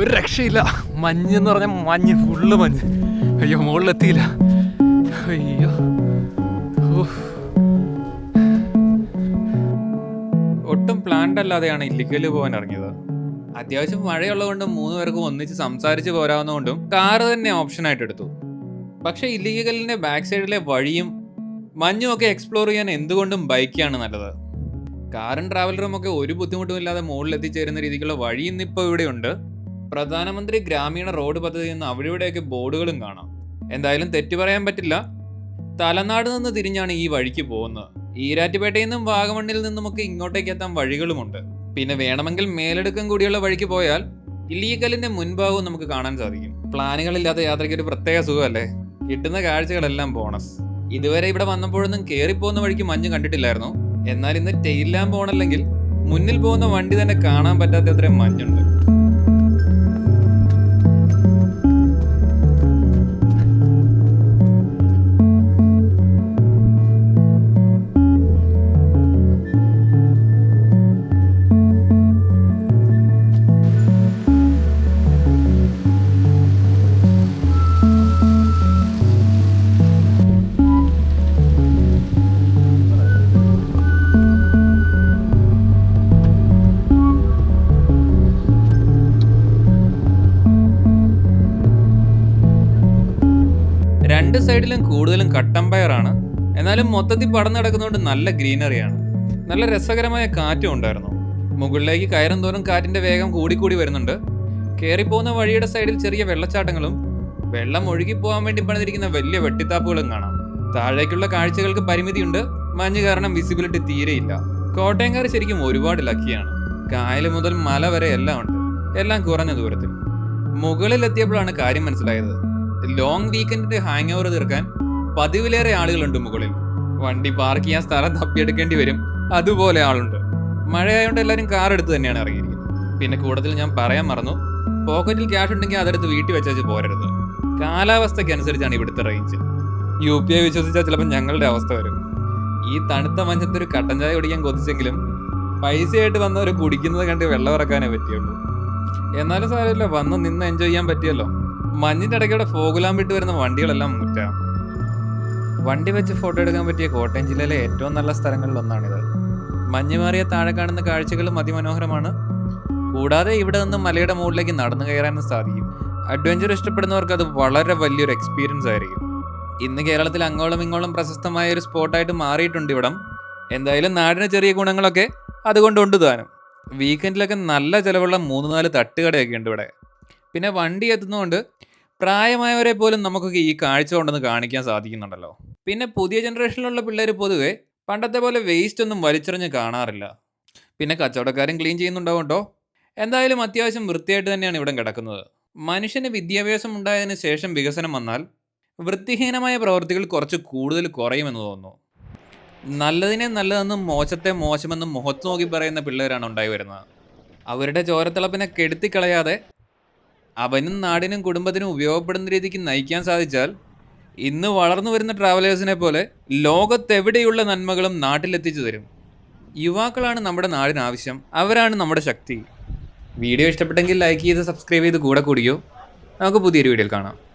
ഒരു രക്ഷയില്ല. മഞ്ഞ് എന്ന് പറഞ്ഞാൽ മഞ്ഞ് ഫുള്ള് മഞ്ഞ്. അയ്യോ മുകളിലെത്തിയില്ല. അയ്യോ. ഒട്ടും പ്ലാൻഡ് അല്ലാതെയാണ് ഇല്ലിക്കൽ പോകാൻ ഇറങ്ങിയത്. അത്യാവശ്യം മഴയുള്ളതുകൊണ്ടും മൂന്ന് പേർക്കും ഒന്നിച്ച് സംസാരിച്ച് പോരാവുന്നതുകൊണ്ടും കാറ് തന്നെ ഓപ്ഷൻ ആയിട്ട് എടുത്തു. പക്ഷെ ഇല്ലിക്കലിന്റെ ബാക്ക് സൈഡിലെ വഴിയും മഞ്ഞും ഒക്കെ എക്സ്പ്ലോർ ചെയ്യാൻ എന്തുകൊണ്ടും ബൈക്കാണ് നല്ലത്. കാറും ട്രാവലറും ഒക്കെ ഒരു ബുദ്ധിമുട്ടും ഇല്ലാതെ മുകളിൽ എത്തിച്ചേരുന്ന രീതിക്കുള്ള വഴി ഇന്നിപ്പോൾ ഇവിടെയുണ്ട്. പ്രധാനമന്ത്രി ഗ്രാമീണ റോഡ് പദ്ധതി എന്ന് അവിടെ ഇവിടെയൊക്കെ ബോർഡുകളും കാണാം. എന്തായാലും തെറ്റു പറയാൻ പറ്റില്ല. തലനാട് നിന്ന് തിരിഞ്ഞാണ് ഈ വഴിക്ക് പോകുന്നത്. ഈരാറ്റുപേട്ടയിൽ നിന്നും വാഗമണ്ണിൽ നിന്നുമൊക്കെ ഇങ്ങോട്ടേക്ക് എത്താൻ വഴികളുമുണ്ട്. പിന്നെ വേണമെങ്കിൽ മേലെടുക്കം കൂടിയുള്ള വഴിക്ക് പോയാൽ ഇല്ലീഗലിന്റെ മുൻഭാഗവും നമുക്ക് കാണാൻ സാധിക്കും. പ്ലാനുകളില്ലാത്ത യാത്രയ്ക്ക് ഒരു പ്രത്യേക സുഖമല്ലേ? കിട്ടുന്ന കാഴ്ചകളെല്ലാം ബോണസ്. ഇതുവരെ ഇവിടെ വന്നപ്പോഴൊന്നും കേറിപ്പോകുന്ന വഴിക്ക് മഞ്ഞ് കണ്ടിട്ടില്ലായിരുന്നു. എന്നാൽ ഇന്ന് ടെയിൽ ലാമ്പ് ഓണല്ലെങ്കിൽ മുന്നിൽ പോകുന്ന വണ്ടി തന്നെ കാണാൻ പറ്റാത്ത അത്രയും മഞ്ഞുണ്ട്. രണ്ട് സൈഡിലും കൂടുതലും കട്ടമ്പയറാണ് എന്നാലും മൊത്തത്തിൽ പടന്നു കിടക്കുന്നതുകൊണ്ട് നല്ല ഗ്രീനറിയാണ് നല്ല രസകരമായ കാറ്റും ഉണ്ടായിരുന്നു. മുകളിലേക്ക് കയറും തോറും കാറ്റിന്റെ വേഗം കൂടിക്കൂടി വരുന്നുണ്ട്. കയറിപ്പോകുന്ന വഴിയുടെ സൈഡിൽ ചെറിയ വെള്ളച്ചാട്ടങ്ങളും വെള്ളം ഒഴുകി പോകാൻ വേണ്ടി പണിതിരിക്കുന്ന വലിയ വെട്ടിത്താപ്പുകളും കാണാം. താഴേക്കുള്ള കാഴ്ചകൾക്ക് പരിമിതിയുണ്ട്. മഞ്ഞ് കാരണം വിസിബിലിറ്റി തീരെയില്ല. കോട്ടയംകാർ ശരിക്കും ഒരുപാട് ലക്കിയാണ് കായൽ മുതൽ മല വരെ എല്ലാം ഉണ്ട്. എല്ലാം കുറഞ്ഞ ദൂരത്തിൽ. മുകളിലെത്തിയപ്പോഴാണ് കാര്യം മനസ്സിലായത്. ലോങ് വീക്കെൻഡിന്റെ ഹാങ് ഓവർ തീർക്കാൻ പതിവിലേറെ ആളുകളുണ്ട് മുകളിൽ. വണ്ടി പാർക്ക് ചെയ്യാൻ സ്ഥലം തപ്പിയെടുക്കേണ്ടി വരും. അതുപോലെ ആളുണ്ട്. മഴയായതുകൊണ്ട് എല്ലാവരും കാർ എടുത്ത് തന്നെയാണ് ഇറങ്ങിയിരിക്കുന്നത്. പിന്നെ കൂടുതൽ ഞാൻ പറയാൻ മറന്നു. പോക്കറ്റിൽ ക്യാഷ് ഉണ്ടെങ്കിൽ അതെടുത്ത് വീട്ടിൽ വെച്ചാൽ പോരരുത്. കാലാവസ്ഥയ്ക്ക് അനുസരിച്ചാണ് ഇവിടുത്തെ റേഞ്ച് യു പി ഐ വിശ്വസിച്ചാൽ ചിലപ്പോൾ ഞങ്ങളുടെ അവസ്ഥ വരും. ഈ തണുത്ത മഞ്ഞത്ത് ഒരു കട്ടൻ ചായ കുടിക്കാൻ കൊതിച്ചെങ്കിലും പൈസയായിട്ട് വന്നവർ കുടിക്കുന്നത് കണ്ട് വെള്ളം ഇറക്കാനേ പറ്റിയുള്ളൂ. എന്നാലും സാരമില്ല വന്ന് നിന്ന് എൻജോയ് ചെയ്യാൻ പറ്റിയല്ലോ. മഞ്ഞിന്റെ ഇടയ്ക്കൂടെ ഫോഗുലാൻ വിട്ട് വരുന്ന വണ്ടികളെല്ലാം മുറ്റാം. വണ്ടി വെച്ച് ഫോട്ടോ എടുക്കാൻ പറ്റിയ കോട്ടയം ജില്ലയിലെ ഏറ്റവും നല്ല സ്ഥലങ്ങളിൽ ഒന്നാണിത്. മഞ്ഞ് മാറിയ താഴെ കാണുന്ന കാഴ്ചകളും അതിമനോഹരമാണ്. കൂടാതെ ഇവിടെ നിന്ന് മലയുടെ മുകളിലേക്ക് നടന്നു കയറാനും സാധിക്കും. അഡ്വഞ്ചർ ഇഷ്ടപ്പെടുന്നവർക്ക് അത് വളരെ വലിയൊരു എക്സ്പീരിയൻസ് ആയിരിക്കും. ഇന്ന് കേരളത്തിൽ അങ്ങോളം ഇങ്ങോളം പ്രശസ്തമായ ഒരു സ്പോട്ടായിട്ട് മാറിയിട്ടുണ്ട് ഇവിടം. എന്തായാലും നാടിന് ചെറിയ ഗുണങ്ങളൊക്കെ അതുകൊണ്ട് ഉണ്ട് താനും. വീക്കെൻഡിലൊക്കെ നല്ല ചിലവുള്ള മൂന്ന് നാല് തട്ടുകടയൊക്കെ ഉണ്ട് ഇവിടെ. പിന്നെ വണ്ടി എത്തുന്നതുകൊണ്ട് പ്രായമായവരെ പോലും നമുക്കൊക്കെ ഈ കാഴ്ച കൊണ്ടൊന്ന് കാണിക്കാൻ സാധിക്കുന്നുണ്ടല്ലോ. പിന്നെ പുതിയ ജനറേഷനിലുള്ള പിള്ളേർ പൊതുവെ പണ്ടത്തെ പോലെ വേസ്റ്റ് ഒന്നും വലിച്ചെറിഞ്ഞ് കാണാറില്ല. പിന്നെ കച്ചവടക്കാരും ക്ലീൻ ചെയ്യുന്നുണ്ടാവും കേട്ടോ എന്തായാലും അത്യാവശ്യം വൃത്തിയായിട്ട് തന്നെയാണ് ഇവിടെ കിടക്കുന്നത്. മനുഷ്യന് വിദ്യാഭ്യാസം ഉണ്ടായതിനു ശേഷം വികസനം വന്നാൽ വൃത്തിഹീനമായ പ്രവൃത്തികൾ കുറച്ച് കൂടുതൽ കുറയുമെന്ന് തോന്നുന്നു. നല്ലതിനെ നല്ലതെന്നും മോശത്തെ മോശമെന്നും മുഖത്ത് നോക്കി പറയുന്ന പിള്ളേരാണ് ഉണ്ടായി വരുന്നത്. അവരുടെ ചോരത്തിളപ്പിനെ കെടുത്തിക്കളയാതെ അവനും നാടിനും കുടുംബത്തിനും ഉപയോഗപ്പെടുന്ന രീതിക്ക് നയിക്കാൻ സാധിച്ചാൽ ഇന്ന് വളർന്നു വരുന്ന ട്രാവലേഴ്സിനെ പോലെ ലോകത്തെവിടെയുള്ള നന്മകളും നാട്ടിലെത്തിച്ചു തരും. യുവാക്കളാണ് നമ്മുടെ നാടിന് ആവശ്യം അവരാണ് നമ്മുടെ ശക്തി. വീഡിയോ ഇഷ്ടപ്പെട്ടെങ്കിൽ ലൈക്ക് ചെയ്ത് സബ്സ്ക്രൈബ് ചെയ്ത് കൂടെ കൂടിയോ? നമുക്ക് പുതിയൊരു വീഡിയോയിൽ കാണാം.